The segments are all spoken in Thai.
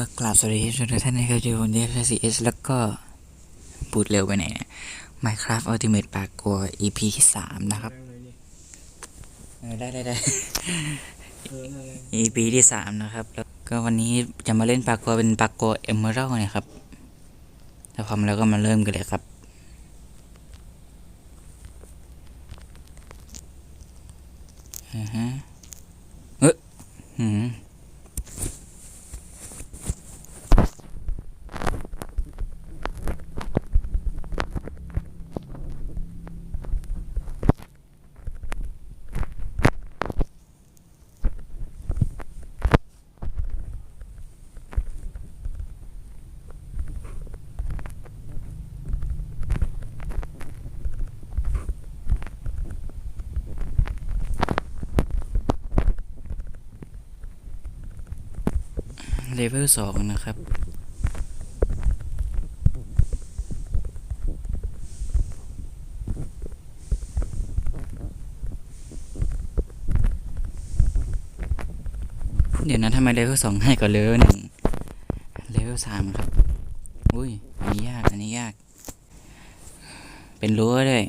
ก็กราบสวัสดีทุกท่านนะครับอยู่ผมเดฟซีเอสแล้วก็พูดเร็วไปไหนเนี่ย Minecraft Ultimate ปากกัว EP ที่สามนะครับ ได้ได้ได้ EP ที่สามนะครับ แล้วก็วันนี้จะมาเล่นปากกัวเป็นปากกัวเอเมอรัลนี่ยครับ ถ้าพร้อมแล้วก็มาเริ่มกันเลยครับอือฮะเอ้ยหืม เลเวลสองนะครับ เดี๋ยวนะทำไมเลเวลสองให้กว่าเลเวลหนึ่งเลเวลสามครับ อุ้ย อันนี้ยาก อันนี้ยาก เป็นรั้วด้วย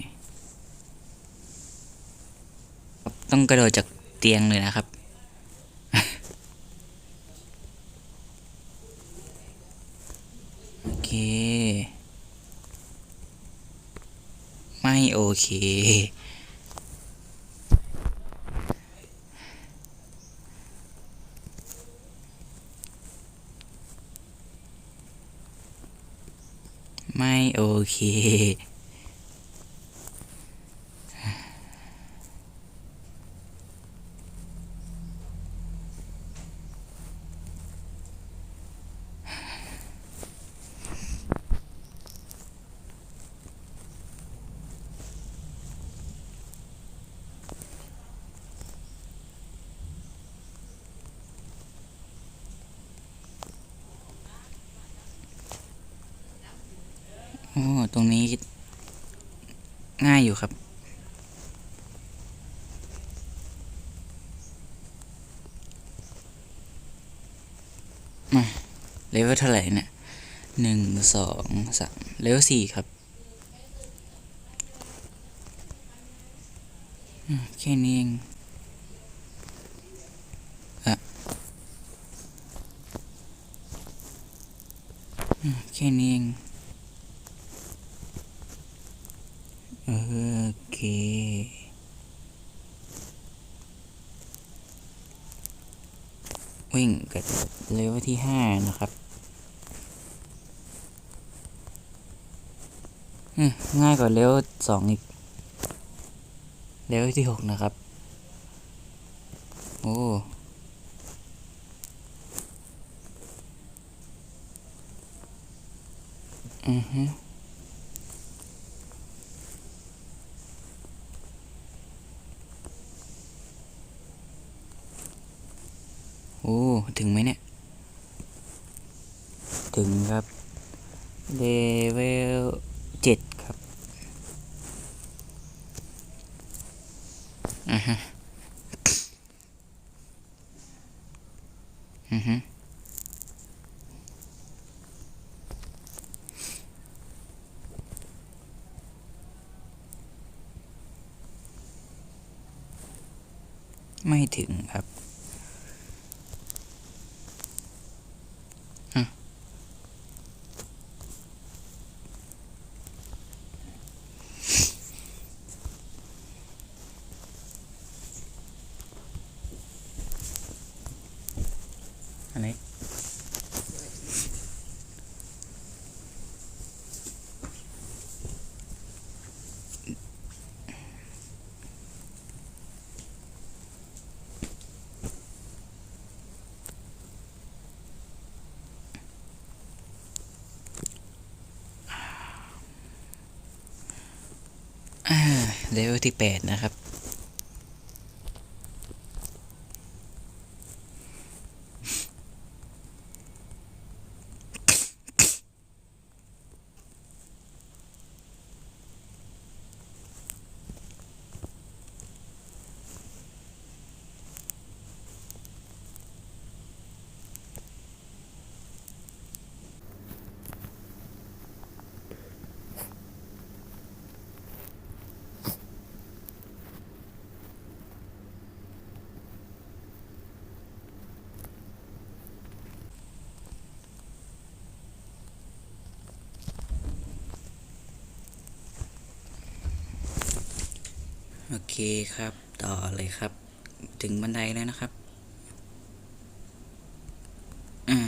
ต้องกระโดดจากเตียงเลยนะครับ โอเค ไม่โอเค ไม่โอเค โอ้ตรงนี้ ง่ายอยู่ครับ มาเลเวลเท่าไหร่เนี่ยหนึ่งสองสามเลเวลสี่ครับแค่นี้เองอะอืมแค่นี้เอง โอเค วิ่งกับเลเวลที่ห้านะครับง่ายกว่าเลเวลสองอีก เลเวลที่หกนะครับ โอ้อือฮึ โอ้ ถึงไหมเนี่ย ถึงครับเลเวลเจ็ดครับอ่าฮะอือฮึไม่ถึงครับ เลเวลที่แปดนะครับ โอเคครับ ต่อเลยครับ ถึงบันไดแล้วนะครับอ่า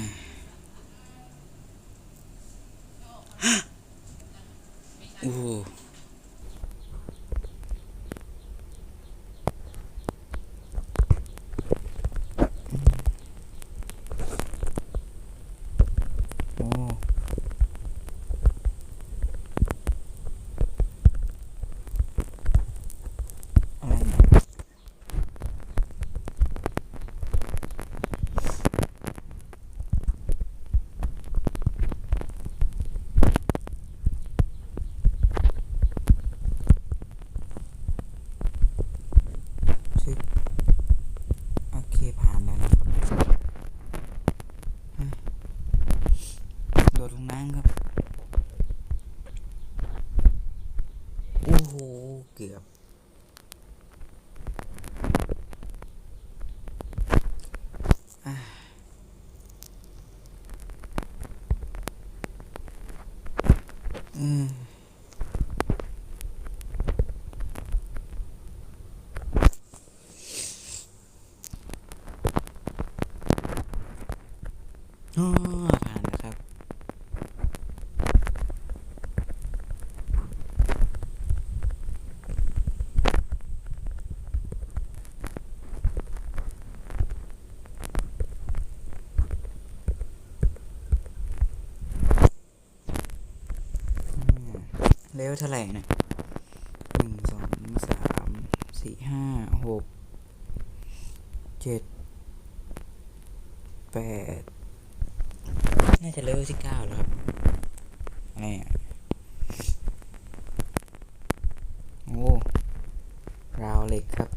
โอ้โหโอ้อะไรเนี่ย ชึบโอเค ผ่านแล้วนะครับฮะโดดลงน้ำครับ โอ้โห เกือบ อะอืม อ๋อผ่านแล้วครับ เลเวลเท่าไหร่นะหนึ่งสองสามสี่ห้าหกเจ็ดแปด น่าจะเลเวลที่เก้าแล้วครับอะไรอะ โอ้ ราวเหล็กครับ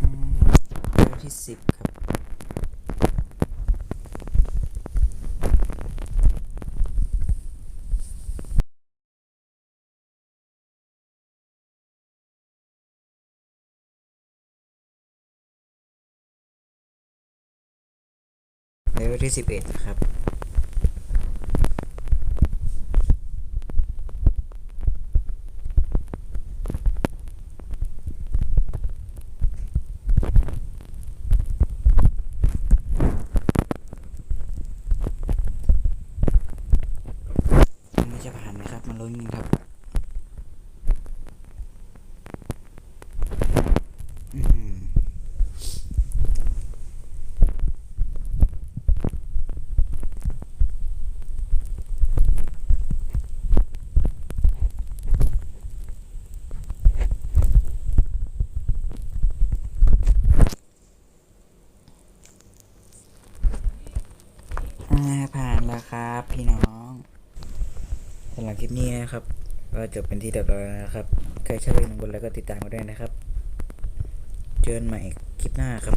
อืมเลเวลที่สิบครับ เลเวลที่สิบเอ็ดครับ อันนี้จะผ่านไหมครับมาลุ้นกันครับอื้อหืออ่าผ่านแล้วครับพี่น้องสำหรับคลิป นี้นะครับก็จบเป็นที่เรียบร้อยแล้วนะครับ ใครชอบเล่นบนแล้วก็ติดตามกันด้วยนะครับ เจอกันใหม่คลิปหน้าครับ